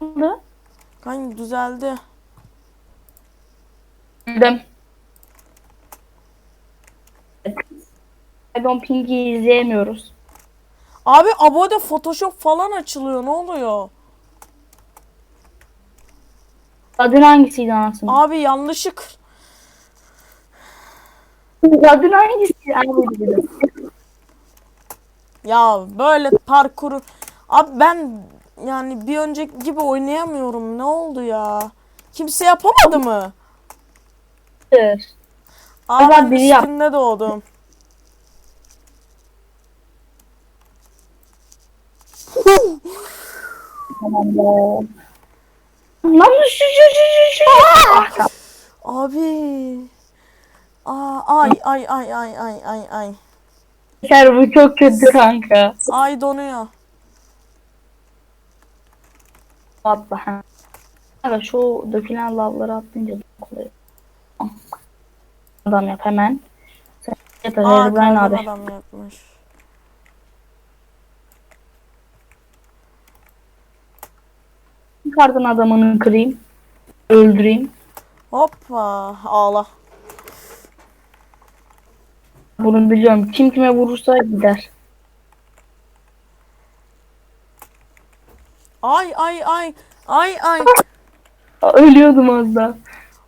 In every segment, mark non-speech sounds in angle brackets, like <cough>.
oldu? Kanka düzeldi. Bildim. Dragon Pink'i izleyemiyoruz. Abi abode Photoshop falan açılıyor. Ne oluyor? Adın hangisiydi anasını? Abi yanlışlık. Adın hangisiydi? Abi. Ya böyle parkuru. Abi ben yani bir önceki gibi oynayamıyorum. Ne oldu ya? Kimse yapamadı mı? Aa Ama biri yap- doğdum. Tamam. Lan şu şu şu şu şu. Abi. Aa, ay ay ay ay ay ay ay. Yeter, bu çok kötü kanka. Ay donuyor. Atla. ha. Kanka şu dökülen lavları atlayınca kolay. Adam yap hemen. Sen yap Aa abi. adam yapmış. Kardan adamını kırayım. Öldüreyim. Hoppa ağla. Bunu biliyorum. Kim kime vurursa gider. Ay ay ay. Ay ay. Ölüyordum az daha.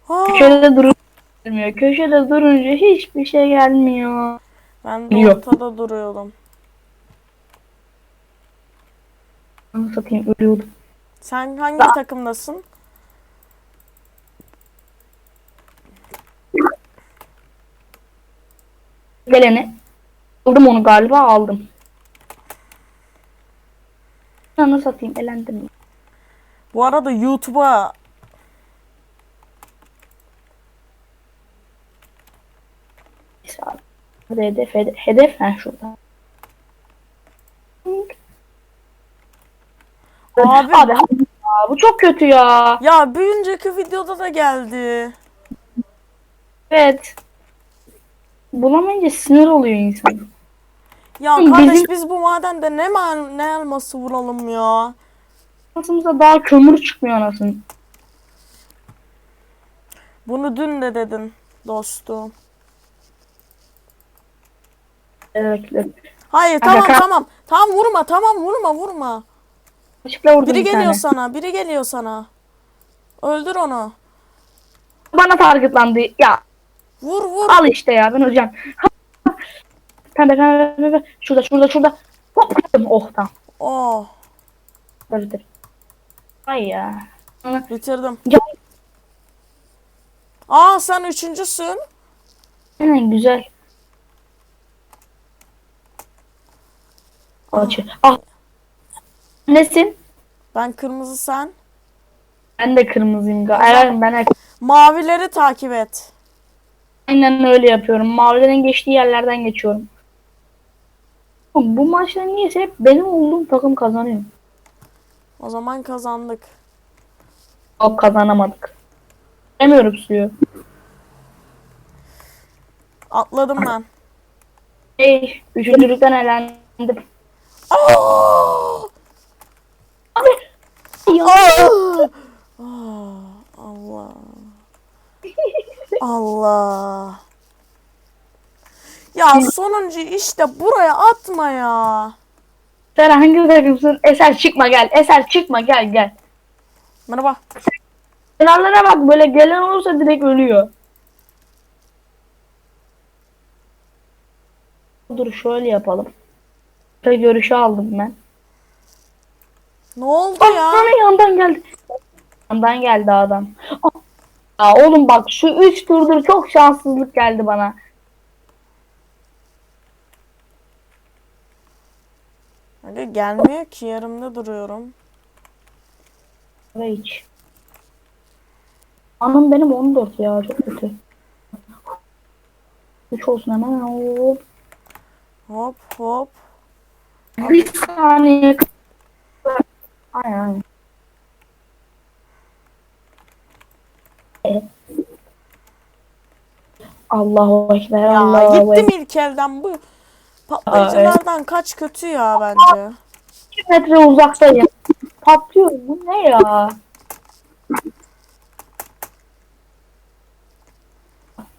Aa. Köşede gelmiyor. Köşede durunca hiçbir şey gelmiyor. Ben de Yok. ortada duruyordum. Onu satayım ölüyordum. Sen hangi Aa. takımdasın? Geleni. Aldım onu galiba aldım. Sana satayım elendim. Bu arada YouTube'a hedef hedef. Hedef ha şurada. Abi- Abi, abi ya, bu çok kötü ya. ya bir önceki videoda da geldi. Evet. Bulamayınca sinir oluyor insan. Ya Bizim- kardeş biz bu madende ne mal ne elması vuralım ya. Aslında daha kömür çıkmıyor anasını. Bunu dün de dedin dostum. Evet. evet. Hayır Kanka, tamam ka- tamam. Tamam vurma tamam vurma vurma. Açıkla vurdum Biri bir geliyor tane. sana biri geliyor sana. Öldür onu. Bana targetlandı. Ya Vur vur. al işte ya ben hocam. Pembe pembe pembe. Şurada şurada şurada. Hop kırdım. Oh tamam. Oh Dur dur. Ay ya. bitirdim. Ya Aa sen üçüncüsün. aynen güzel. Açı. Ah. Nesin? Ben kırmızı sen. Ben de kırmızıyım. Aynen ben Mavileri takip et. aynen öyle yapıyorum. Mavilerin geçtiği yerlerden geçiyorum. Oğlum Bu maçta niyeyse hep benim olduğum takım kazanıyor. O zaman kazandık. Yok kazanamadık. Demiyorum suyu. Atladım ben. Hey, üçüncülükten elendim. Aa! Abi. Ya. Aa! Allah. <laughs> Allah. Ya sonuncu işte buraya atma ya. Sen hangi takımsın? Eser çıkma gel. Eser çıkma gel gel. Merhaba. Kenarlara bak böyle gelen olursa direkt ölüyor. Dur şöyle yapalım. Şöyle görüşü aldım ben. Ne oldu Ah, ya? bana yandan geldi. Yandan geldi adam. Ya oğlum bak şu 3 turdur çok şanssızlık geldi bana. Aga gelmiyor ki yarımda duruyorum. Ve hiç. Anım benim 14 ya çok kötü. 3 olsun hemen. Hop. Hop hop. Bir saniye. Aynen aynen. Evet. Allahu Ekber. Ya Allahu Ekber. gittim ilk elden bu patlayıcılardan kaç kötü ya bence. 2 metre uzaktayım. patlıyorum. Bu ne ya?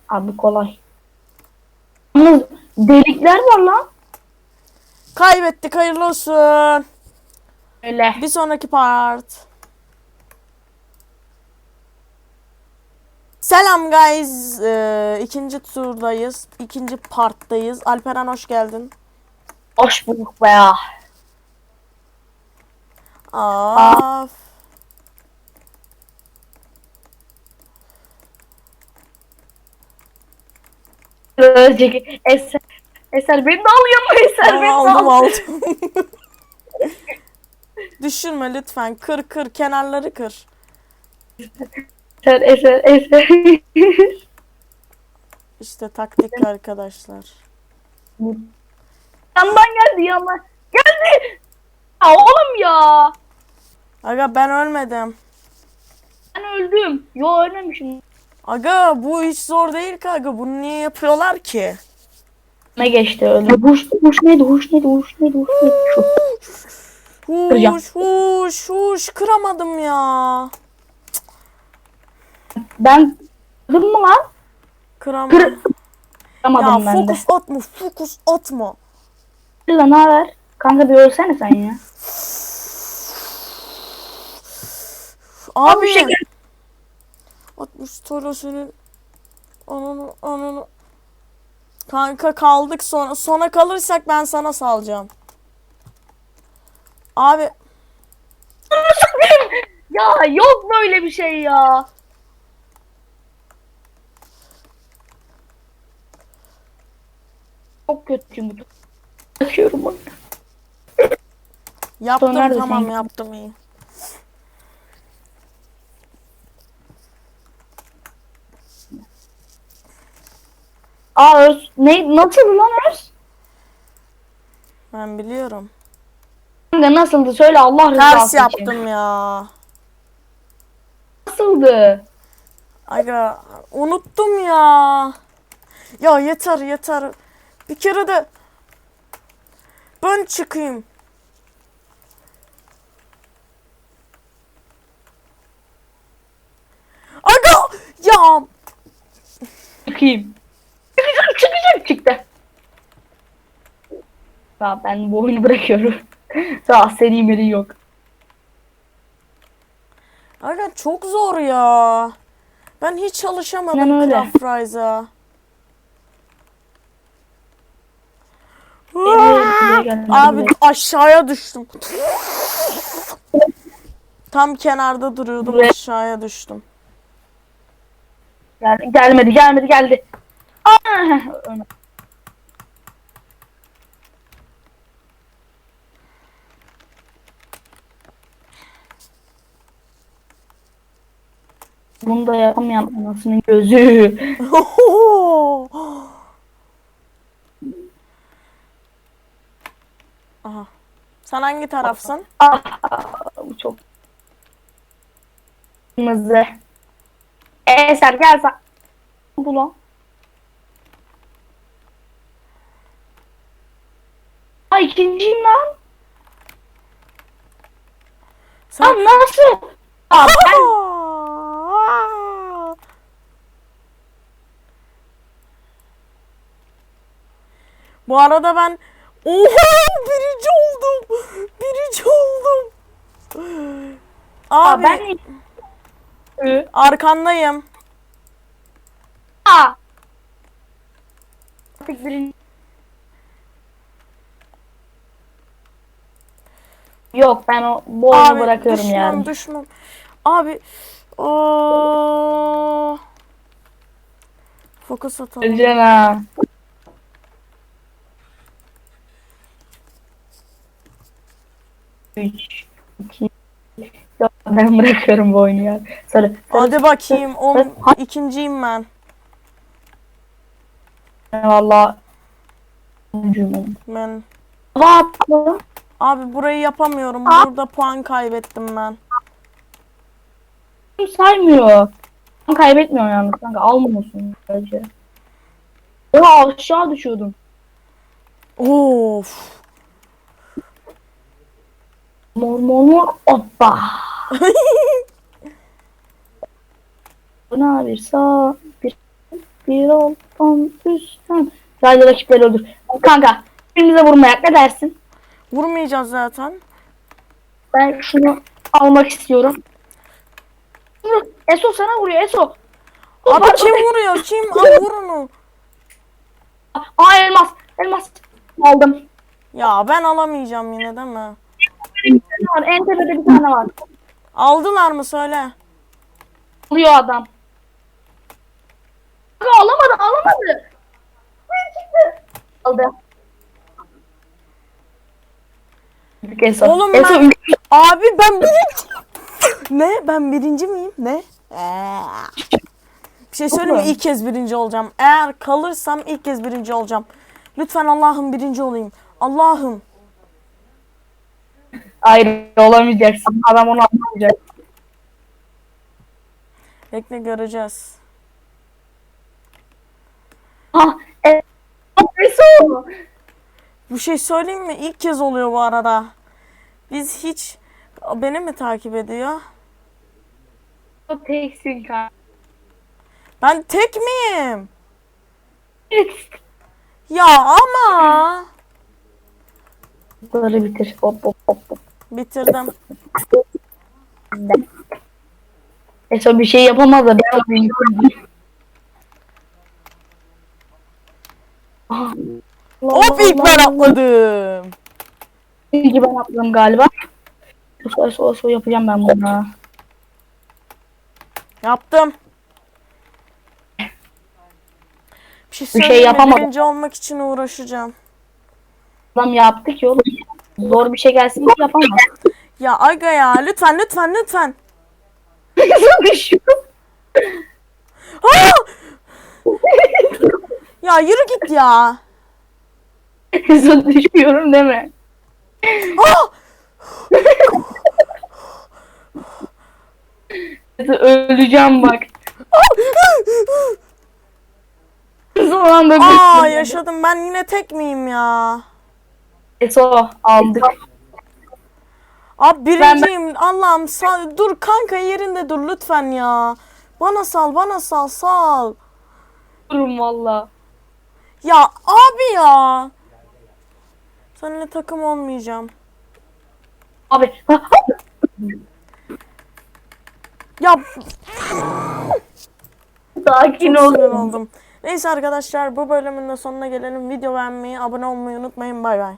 Abi kolay. Yalnız delikler var lan. Kaybettik hayırlı olsun. Öyle. Bir sonraki part. Selam guys. Ee, ikinci turdayız. İkinci parttayız. Alperen hoş geldin. Hoş bulduk be ya. Aa. Ölecek. Eser, Eser beni de alıyor mu? Eser beni de aldım aldım. <laughs> Düşürme lütfen. Kır kır kenarları kır. Eser, Eser, Eser. <laughs> İşte taktik arkadaşlar. yandan geldi yandan. Geldi. Ya oğlum ya. Aga ben ölmedim. Ben öldüm. Yo ölmemişim. Aga bu hiç zor değil ki aga. Bunu niye yapıyorlar ki? Ne geçti öldü. Huş, huş neydi? Huş neydi? Huş neydi? Huş neydi? Şu. Huş huş huş kıramadım ya. Ben kırdım mı lan? Kıramadım. Kır. Kıramadım Ya ben de. fokus atma fokus atma. Lan ne haber? Kanka bir ölsene sen ya. Abi. şey gel- 60 toro senin. Ananı ananı. Kanka kaldık sonra. Sona kalırsak ben sana salacağım. Abi Ya yok böyle bir şey ya. Çok kötüyüm. Bakıyorum bak. yaptım neredesin? tamam yaptım iyi. Aa öz. Ne, nasıl lan öz? Ben biliyorum. Kanka nasıldı söyle Allah rızası Ters için. yaptım ya. Nasıldı? Aga unuttum ya. Ya yeter yeter. Bir kere de ben çıkayım. Aga ya Çıkayım. Çıkacak çıkacak çıktı. Ya ben bu oyunu bırakıyorum. Daha seri meri yok. Aga çok zor ya. Ben hiç çalışamadım. Craft Rise'a. Geriye gelmedi Abi aşağıya düştüm. Tam kenarda duruyordum aşağıya düştüm. Gel, gelmedi gelmedi geldi. Ölme. Bunu da yapamayan anasının gözü. <laughs> <laughs> <laughs> Aha. Sen hangi tarafsın? Ah, bu çok kırmızı. Eser gel sen. Bu lan. Ay ikinciyim lan. Sen... Lan nasıl? Aa, ben Bu arada ben Oha birinci oldum. Birinci oldum. Aa, Abi ben Ü. arkandayım. Aa. Artık birinci. Yok ben o bu oyunu Abi bırakıyorum düşmem yani. düşmem. Abi o Fokus atalım. Ha. Üç, iki, Yok, ben bırakıyorum bu oyunu ya. Sarı. sarı Hadi bakayım. On, ikinciyim ben. Valla. Ben. Yaptı? Abi burayı yapamıyorum. Aa. Burada puan kaybettim ben. Saymıyor. Sen kaybetmiyorsun yalnız kanka. Almıyorsun bence. Oha aşağı düşüyordum. Of. Mor mor mor hoppa. <laughs> Buna bir sağ bir bir alttan üstten. Sadece rakipleri öldür. Kanka birbirimize vurmayak ne dersin? Vurmayacağız zaten. Ben şunu almak istiyorum. Vur. Eso sana vuruyor Eso. Abi Pardon. kim vuruyor? Kim? Al <laughs> vur onu. Aa elmas. Elmas. Aldım. Ya ben alamayacağım yine değil mi? Bir tane var. En tepede bir tane var. Aldılar mı söyle. Alıyor adam. Kanka alamadı alamadı. Ne çıktı? Aldı. Eso. Oğlum ben- ülke- Abi ben birinci. ne? Ben birinci miyim? Ne? Ee. Bir şey söyleyeyim mi? İlk kez birinci olacağım. Eğer kalırsam ilk kez birinci olacağım. Lütfen Allah'ım birinci olayım. Allah'ım. Hayır olamayacaksın. Adam onu anlamayacak. Bekle göreceğiz. Ha, e, Eso. Bu şey söyleyeyim mi? İlk kez oluyor bu arada. Biz hiç... Beni mi takip ediyor? O teksin kanka. Ben tek miyim? Evet. Ya ama. Bunları bitir. Hop hop hop hop. Bitirdim. Eso bir şey yapamaz da ben. Ah. Hop ilk ben atladım. İlk ben atladım galiba. Eso eso eso yapacağım ben bunu. Yaptım. Bir şey, şey söyleyeyim mi? yapamadım. Birinci olmak için uğraşacağım. Adam yaptı ki oğlum. Zor bir şey gelsin ki yapamaz. Ya aga ya lütfen lütfen lütfen. <laughs> Düşüyor. Aa! ya yürü git ya. Eso düşüyorum deme. Aa! Öleceğim bak. Son anda Aa yaşadım ben yine tek miyim ya? Eso aldık. Abi birinciyim. Allah'ım sal. Dur kanka yerinde dur lütfen ya. Bana sal bana sal sal. Durum valla. Ya abi ya. Seninle takım olmayacağım. Abi. Ya <laughs> Sakin çok ol. sinir oldum. Neyse arkadaşlar bu bölümün de sonuna gelelim. Video beğenmeyi, abone olmayı unutmayın. Bay bay.